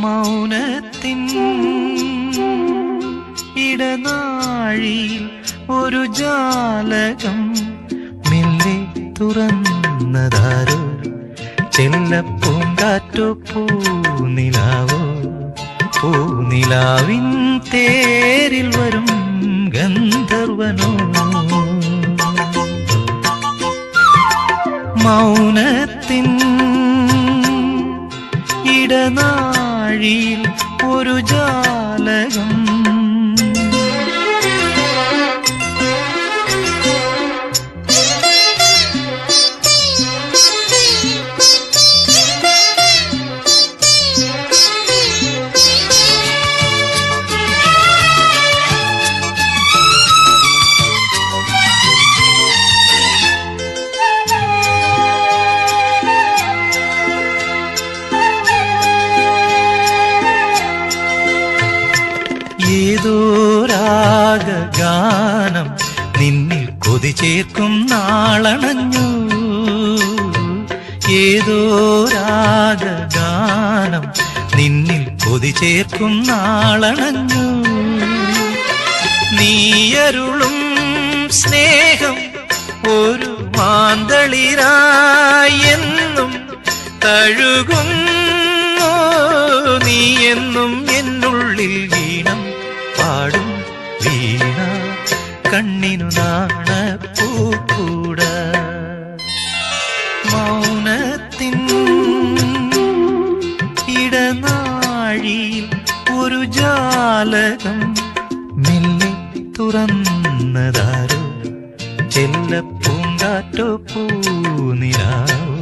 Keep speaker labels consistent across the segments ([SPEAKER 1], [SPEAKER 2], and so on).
[SPEAKER 1] മൗനത്തിൻ ഇടനാഴിയിൽ ഒരു ജാലകം തുറന്നതാരോ? ചെല്ലപ്പൂങ്കാറ്റോ പൂനിലാവോ? പൂനിലാവിൻ തേരിൽ വരും ഗന്ധർവനോ? മൗനത്തിൻ ഇടനാഴിയിൽ ഒരു ജാലകം ഏതോ രാഗഗാനം നിന്നിൽ കൊതി ചേർക്കും നാളണഞ്ഞു. ഏതോ രാഗഗാനം നിന്നിൽ കൊതി ചേർക്കും നാളണഞ്ഞു. നീയരുളും സ്നേഹം ഒരു മാന്തളിരായെന്നും തഴുകും തഴുകുന്നു. നീ എന്നും എന്നുള്ളിൽ കണ്ണിനു നാണ പൂക്കൂട. മൗനത്തിൻ ഇടനാഴിയിൽ ഒരു ജാലകം മെല്ലെ തുറന്നതാരോ? ചെല്ലപ്പൂങ്കാറ്റോ പൂനിലാവോ?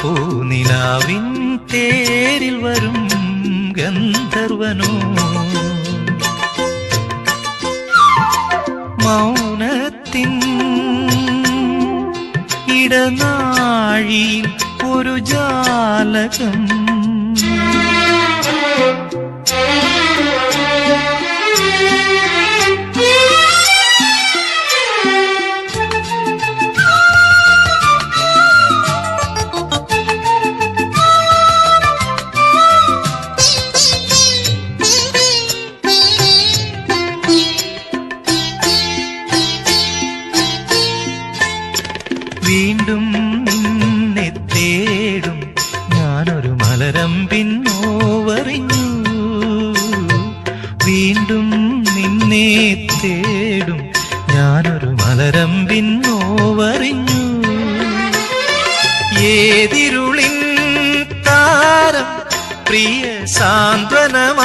[SPEAKER 1] പൂനിലാവിൻ തേരിൽ വരും ഗന്ധർവനോ? മൗനത്തിൻ ഇടനാഴിയിൽ ഒരു ജാലകം. വീണ്ടും നിന്നെ തേടും. ഞാനൊരു മലരമ്പിൻ നോവറിഞ്ഞു വീണ്ടും നിന്നെ തേടും. ഞാനൊരു മലരമ്പിൻ നോവറിഞ്ഞു ഏതിരുളിൻ താരം പ്രിയ സാന്ത്വനമായി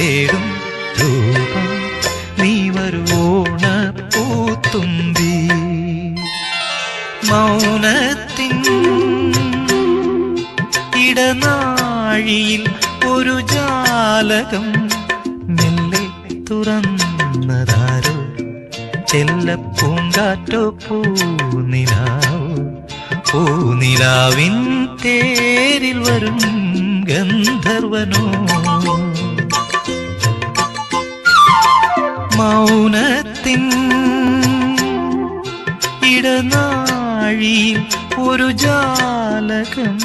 [SPEAKER 1] തേടും രൂപം. നീ വരുവോണ പൂത്തുമ്പി മൗനത്തിൻ ഇടനാഴിയിൽ ഒരു ജാലകം മെല്ലെ തുറന്നതാരോ? ചെല്ലപ്പൂങ്കാറ്റോ പൂനിലാവോ. പൂനിലാവിൻ തേരിൽ വരും ഗന്ധർവനോ മൗനത്തിൻ ഇടനാഴിയിൽ ഒരു ജാലകം